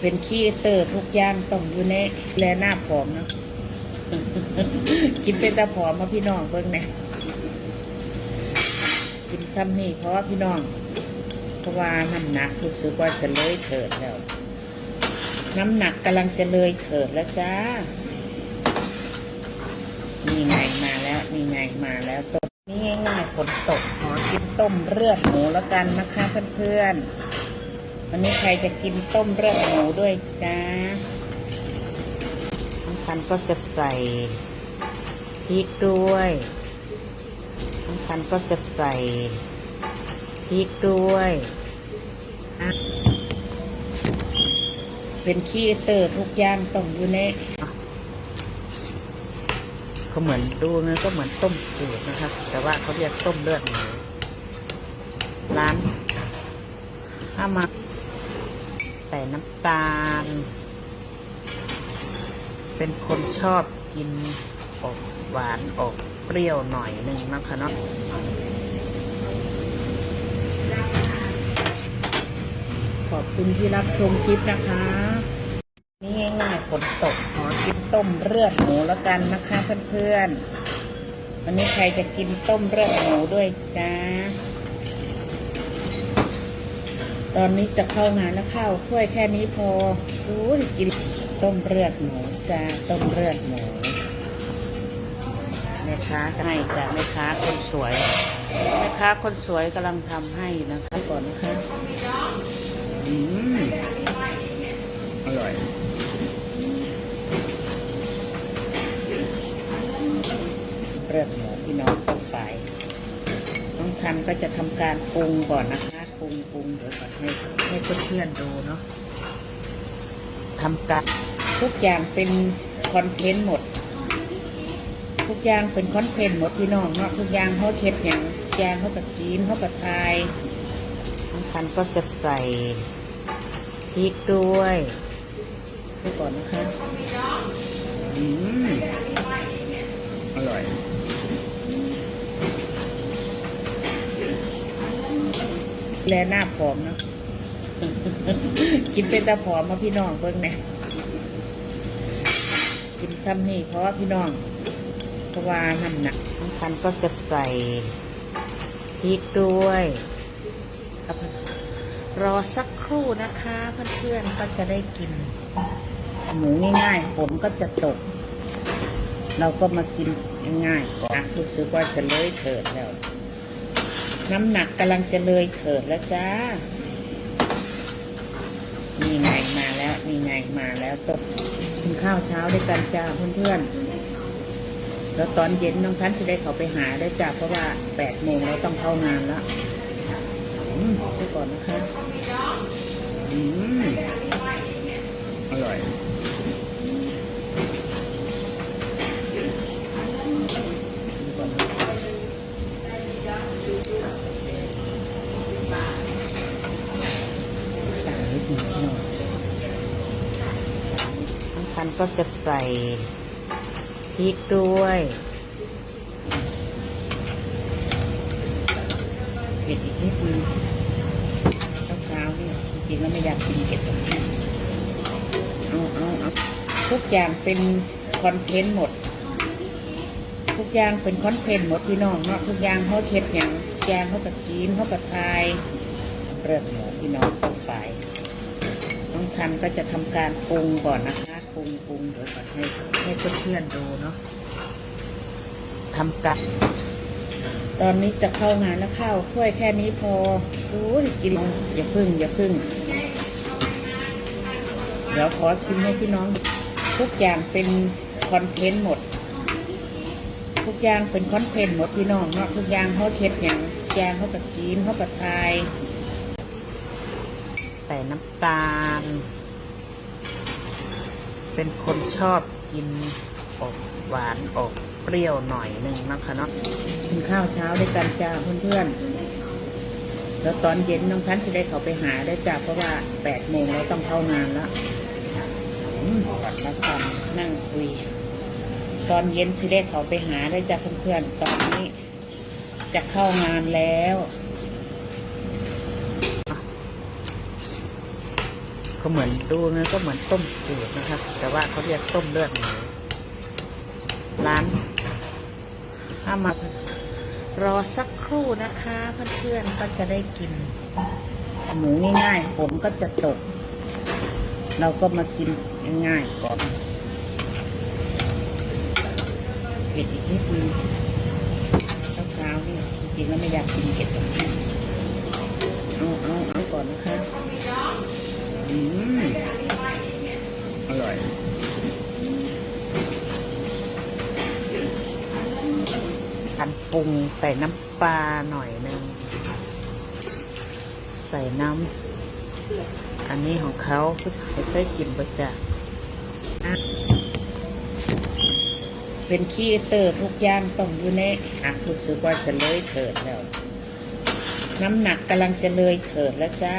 เป็นขี้เตอร์ทุกอย่างต้องอยู่ในแลหน้าผอมเนาะกินเป็นตาผอมมาพี่น้องเบิ่งแหน่กินซ้ำนี่เพราะว่าพี่น้อง เพราะว่าน้ำหนักรู้สึกว่าจะเลยเถิดแล้ว น้ำหนักกำลังจะเลยเถิดแล้วจ้านี่ไงมาแล้วนี่ไงมาแล้วต้มนี่ง่ายๆฝนตกขอกินต้มเลือดหมูแล้วกันนะคะเพื่อนๆ วันนี้ใครจะกินต้มเลือดหมูด้วยจ้าน้ำพันก็จะใส่พริกด้วยน้ำพันก็จะใส่พริกด้วย เป็นขี้เตอร์ทุกอย่างต้องอยู่ในก็เหมือนดูนะก็เหมือนต้มจืดนะครับ แต่ว่าเขาเรียกต้มเลือดหมูร้านถ้ามา ใส่น้ำตาล เป็นคนชอบกินออกหวานออกเปรี้ยวหน่อยหนึ่งนะคะเนาะขอบคุณที่รับชมคลิปนะคะ นี่ง่ายๆฝนตกขอกินต้มเลือดหมูแล้วกันนะคะเพื่อนๆ วันนี้ใครจะกินต้มเลือดหมูด้วยจ้า ตอนนี้จะเข้างานแล้วข้าวถ้วยแค่นี้พอรู้กินต้มเลือดหมูจ้าต้มเลือดหมูแม่ค้าให้จ้ะแม่ค้าคนสวยแม่ค้าคนสวยกำลังทำให้นะคะก่อนนะคะอืมอร่อยเลือดหมูพี่น้องต้องไปน้องทันก็จะทำการปรุงก่อนนะคะ ปรุงปรุงเดี๋ยวก่อนให้ให้เพื่อนๆดูเนาะทำการทุกอย่างเป็นคอนเทนต์หมด ทุกอย่างเป็นคอนเทนต์หมดพี่น้องเนาะทุกอย่างเขาเช็ดอย่างแกงเขากับจีนเขากับไทยน้องทันก็จะใส่พริกด้วยดูก่อนนะคะ อืม อร่อย แลหน้าผอมเนาะกินเป็นตาผอมมาพี่น้องเบิ่งแหน่กินซ้ำนี่เพราะว่าพี่น้องเพราะว่าน้ำหนักน้องพันก็จะใส่พริกด้วยครับรอสักครู่นะคะเพื่อนๆก็จะได้กิน หมูง่ายๆฝนก็จะตก เราก็มากินง่ายๆก่อนนะรู้สึกว่าจะเลยเถิดแล้ว น้ำหนักกำลังจะเลยเถิดแล้วจ้านี่ไงมาแล้วนี่ไงมาแล้วต้มกินข้าวเช้าด้วยกันจ้าเพื่อนๆแล้วตอนเย็นน้องพันจะได้เขาไปหาได้จ้าเพราะว่าแปดโมงเราต้องเข้างานแล้วอืมไปก่อนนะคะ อืม อร่อย ดูก่อนนะคะต่างนิดหนึ่งพี่น้อง น้ำพันก็จะใส่พริกด้วยเผ็ดอีกนิดนึงเช้าๆนี่จริงๆแล้วไม่อยากกินเผ็ดหรอกนะเอาเอาเอาทุกอย่างเป็นคอนเทนต์หมด ทุกอย่างเป็นคอนเทนต์หมดพี่น้องเนาะทุกอย่างเขาเช็ดอย่างแกงเขากับจีนเขากับไทยเลือดหมูพี่น้องต้องไปน้องทันก็จะทำการปรุงก่อนนะคะ รุงปรุงเดี๋ยวก่อนให้ให้เพื่อนๆดูเนาะทำการตอนนี้จะเข้างานแล้วข้าวถ้วยแค่นี้พอรู้กินอย่าพึ่งอย่าพึ่ง เดี๋ยวขอชิมให้พี่น้อง ทุกอย่างเป็นคอนเทนต์หมด ทุกอย่างเป็นคอนเทนต์หมดพี่น้องเนาะทุกอย่างเขาเช็ดอย่างแกงเขากับจีนเขากับไทยใส่น้ำตาล เป็นคนชอบกินออกหวานออกเปรี้ยวหน่อยหนึ่งนะคะเนาะกินข้าวเช้าด้วยกันจ้าเพื่อนๆแล้วตอนเย็นน้องพันธ์จะได้เขาไปหาได้จ้าเพราะว่าแปดโมงเราต้องเข้างานแล้วอืมกัดมาทำนั่งคุย ตอนเย็นสิได้เขาไปหาได้จ้ะเพื่อนๆตอนนี้จะเข้างานแล้ว ก็เหมือนดูนะก็เหมือนต้มจืดนะครับ แต่ว่าเขาเรียกต้มเลือดหมูร้านถ้ามารอสักครู่นะคะเพื่อนๆก็จะได้กิน หมูง่ายๆฝนก็จะตก เราก็มากินง่ายๆก่อนเผ็ดอีกนิดนึงเช้าๆนี่จริงๆแล้วไม่อยากกินเผ็ดหรอกเอาเอาเอาก่อนนะคะ อืมอร่อยอันปรุงใส่น้ำปลาหน่อยหนึงใส่น้ำ อันนี้ของเขาคือเคยกินประจะเป็นขี้เตอร์ทุกอย่างต้องอยู่ในอะรู้สึกว่าจะเลยเถิดแล้ว น้ำหนักกำลังจะเลยเถิดแล้วจ้า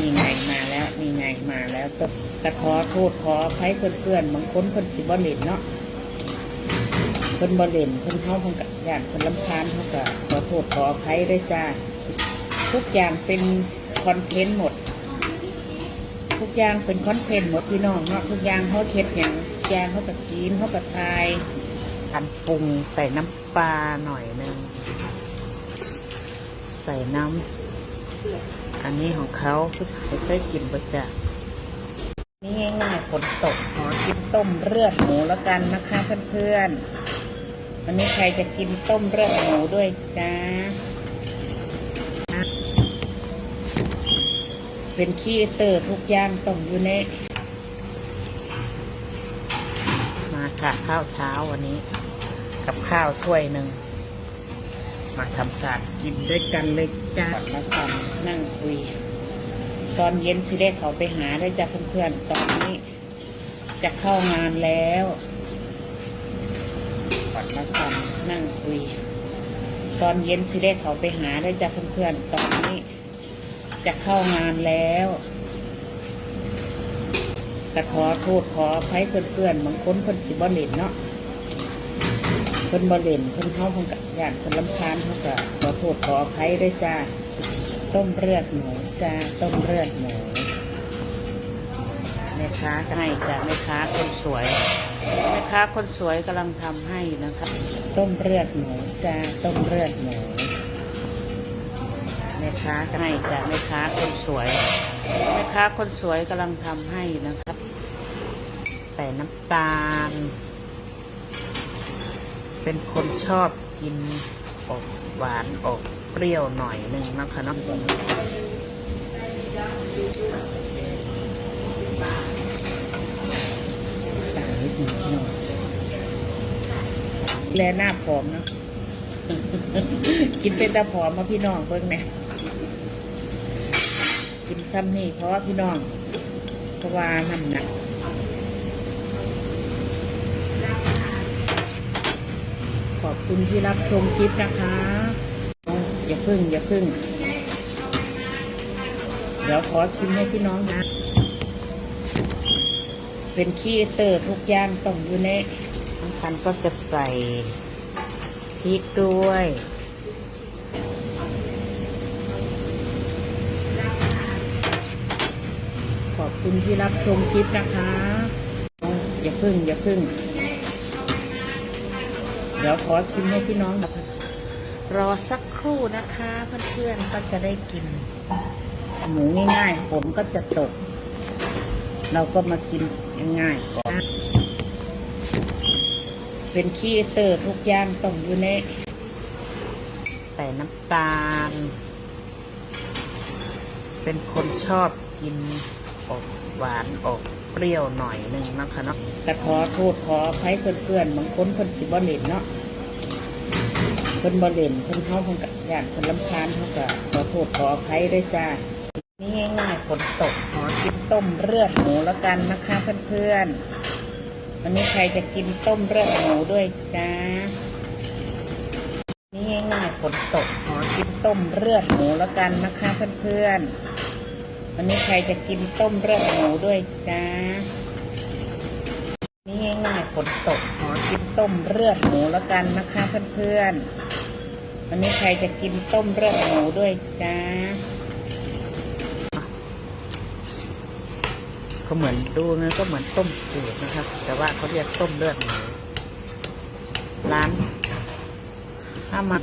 นี่ไงมาแล้วนี่ไงมาแล้วก็กระทอโทษขออภัยเพื่อนๆบางคนคนสิบ่เลนเนาะคนบ่เล่นคนเฮาคนกะย่านคนลำคาญเขาก็ขอโทษขออภัยด้วยจ้าทุกอย่างเป็นคอนเทนต์หมด ทุกอย่างเป็นคอนเทนต์หมดพี่น้องเนาะทุกอย่างเขาเค็ดอย่างทุกงเขากับกินเขากับทายอันปรุงใส่น้ำปลาหน่อยหนึงใส่น้ำ อันนี้ของเขาคือเคยกินประจะนี่ง่ายๆฝนตกขอกินต้มเลือดหมูแล้วกันนะคะเพื่อนๆวันนี้ใครจะกินต้มเลือดหมูด้วยจ้าเป็นขี้เตอร์ทุกอย่างต้องอยู่ในมาค่ะข้าวเช้าวันนี้ กับข้าวถ้วยหนึ่ง มาทำการกินด้วยกันเลยจ้าแล้วตอนนั่งคุย ตอนเย็นสิได้เขาไปหาได้จ้าเพื่อนๆ ตอนนี้ จะเข้างานแล้วก่อนมาทำนั่งคุย ตอนเย็นสิได้เขาไปหาได้จ้าเพื่อนๆ ตอนนี้ จะเข้างานแล้วแต่ขอโทษขออภัยเพื่อนๆบางคนคนสิบ่เล่นเนาะ คนบ่เล่นคนเฮาคนกะย่านคนลำคาญเขาก็ขอโทษขออภัยด้วยจ้า ต้มเลือดหมูจ้า ต้มเลือดหมูแม่ค้าก็ให้จ้าแม่ค้าคนสวยแม่ค้าคนสวยกำลังทำให้นะคะ ต้มเลือดหมูจ้า ต้มเลือดหมูแม่ค้าก็ให้จ้ะแม่ค้าคนสวยแม่ค้าคนสวยกำลังทำให้นะครับใส่น้ำตาล เป็นคนชอบกินออกหวานออกเปรี้ยวหน่อยหนึ่งนะคะน้องต่างนิดหนึงพี่น้องแลหน้าผอมเนาะกินเป็นตาผอมมาพี่น้องเบิ่งแหน่ยกินซ้ำนี่เพราะว่าพี่น้องเพราะว่าน้ำหนัก ขอบ คุณที่รับชมคลิปนะคะ อย่าพึ่งอย่าพึ่ง เดี๋ยวขอชิมให้พี่น้องนะ เป็นขี้เตอร์ทุกอย่างต้องอยู่ในน้ำพันก็จะใส่พริกด้วยขอบคุณที่รับชมคลิปนะคะอาอย่าพึ่งอย่าพึ่ง เดี๋ยวขอชิมให้พี่น้องนะรอสักครู่นะคะเพื่อนๆก็จะได้กิน หมูง่ายๆฝนก็จะตก เราก็มากินง่ายๆก่อนเป็นขี้เตอร์ทุกอย่างต้องอยู่ในใส่น้ำตาล เป็นคนชอบกินออกหวานออก เปรี้ยวหน่อยหนึ่งนะคะเนาะแต่ขอโทษขออภัยเพื่อนๆบางคนคนสิบ่เล่นเนาะคนบ่เล่นคนเฮาคนกะย่านคนลำคาญเขาก็ขอโทษขออภัยด้วยจ้านี่ง่ายๆฝนตกขอกินต้มเลือดหมูแล้วกันนะคะเพื่อนๆวันนี้ใครจะกินต้มเลือดหมูด้วยจ้านี่ง่ายๆฝนตกขอกินต้มเลือดหมูแล้วกันนะคะเพื่อนๆ วันนี้ใครจะกินต้มเลือดหมูด้วยจ้า นี่ง่ายๆฝนตกขอกินต้มเลือดหมูแล้วกันนะคะเพื่อนๆ วันนี้ใครจะกินต้มเลือดหมูด้วยจ้าก็เหมือนดูนะก็เหมือนต้มจืดนะครับ แต่ว่าเขาเรียกต้มเลือดหมูร้านถ้ามัน